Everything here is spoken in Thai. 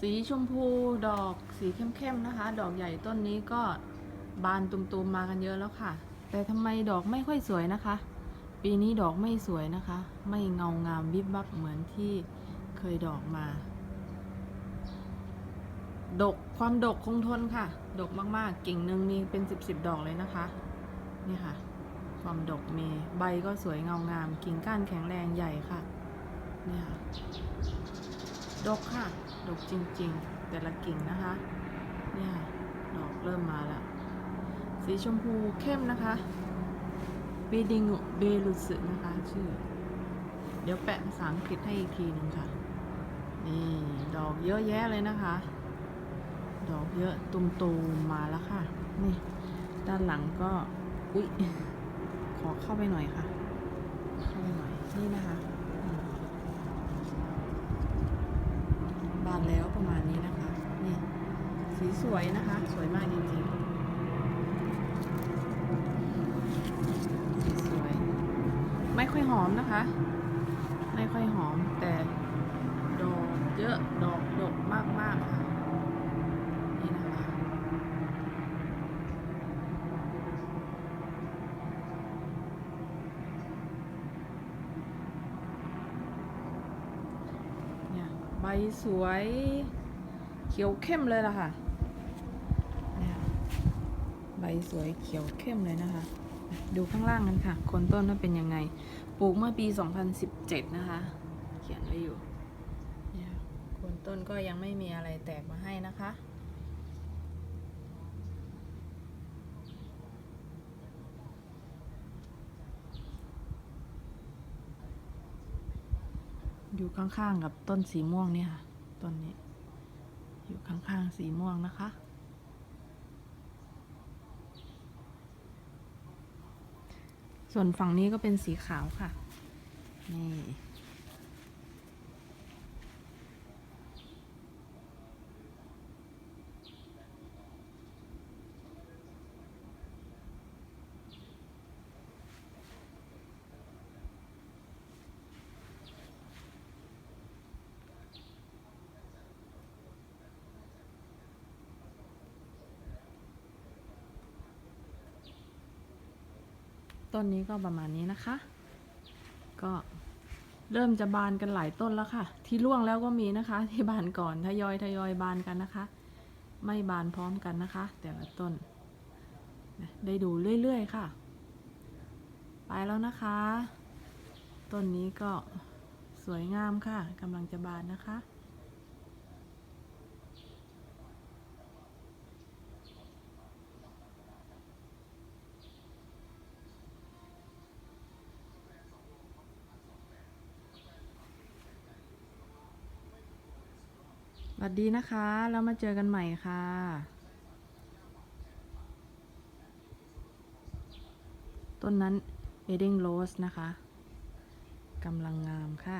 สีชมพูดอกสีเข้มๆนะคะ ดอกใหญ่ต้นนี้ก็บานตุมๆมากันเยอะแล้วค่ะ แต่ทำไมดอกไม่ค่อยสวยนะคะ ปีนี้ดอกไม่สวยนะคะ ไม่เงางามวิบวับเหมือนที่เคยดอกมา ดกความดกคงทนค่ะ ดกมากๆ กิ่งหนึ่งมีเป็นสิบสิบดอกเลยนะคะ นี่ค่ะ ความดกมีใบก็สวยเงางาม กิ่งก้านแข็งแรงใหญ่ค่ะ นี่ค่ะ ดกค่ะ ดกจริงๆ แต่ละกิ่งนะคะ เนี่ยค่ะดอกเริ่มมาแล้ว สีชมพูเข้มนะคะ เบดิงเบลุสึนะคะ ชื่อ เดี๋ยวแปะภาษาอังกฤษให้อีกทีหนึ่งค่ะ นี่ ดอกเยอะแยะเลยนะคะ ดอกเยอะตุมตูมๆมาแล้วค่ะ นี่ ด้านหลังก็ อุ๊ย ขอเข้าไปหน่อยค่ะ เข้าไปหน่อย นี่นะคะอืมบาน แล้วประมาณนี้นะคะ นี่สีสวยนะคะ สวยมากจริงๆสีสวยไม่ค่อยหอมนะคะ ไม่ค่อยหอมแต่ดอกเยอะดอกดกมากๆค่ะ นี่นะคะ เนี่ย ใบสวยเขียวเข้มเลยล่ะค่ะใบสวยเขียวเข้มเลยนะคะ ดูข้างล่างกันค่ะ คนต้นว่าเป็นยังไง ปลูกเมื่อปี 2017 นะคะ เขียนไว้อยู่คนต้นก็ยังไม่มีอะไรแตกมาให้นะคะ อยู่ข้างๆกับต้นสีม่วงเนี่ยค่ะ ต้นนี้ อยู่ข้างๆสีม่วงนะคะ ส่วนฝั่งนี้ก็เป็นสีขาวค่ะ นี่ ต้นนี้ก็ประมาณนี้นะคะ ก็เริ่มจะบานกันหลายต้นแล้วค่ะ ที่ร่วงแล้วก็มีนะคะ ที่บานก่อนทยอยทยอยบานกันนะคะ ไม่บานพร้อมกันนะคะ แต่ละต้น ได้ดูเรื่อยๆค่ะ ไปแล้วนะคะ ต้นนี้ก็สวยงามค่ะกำลังจะบานนะคะ วัสดีนะคะ แล้วมาเจอกันใหม่ค่ะต้นนั้นเอเด n งโรสนะคะกำลังงามค่ะ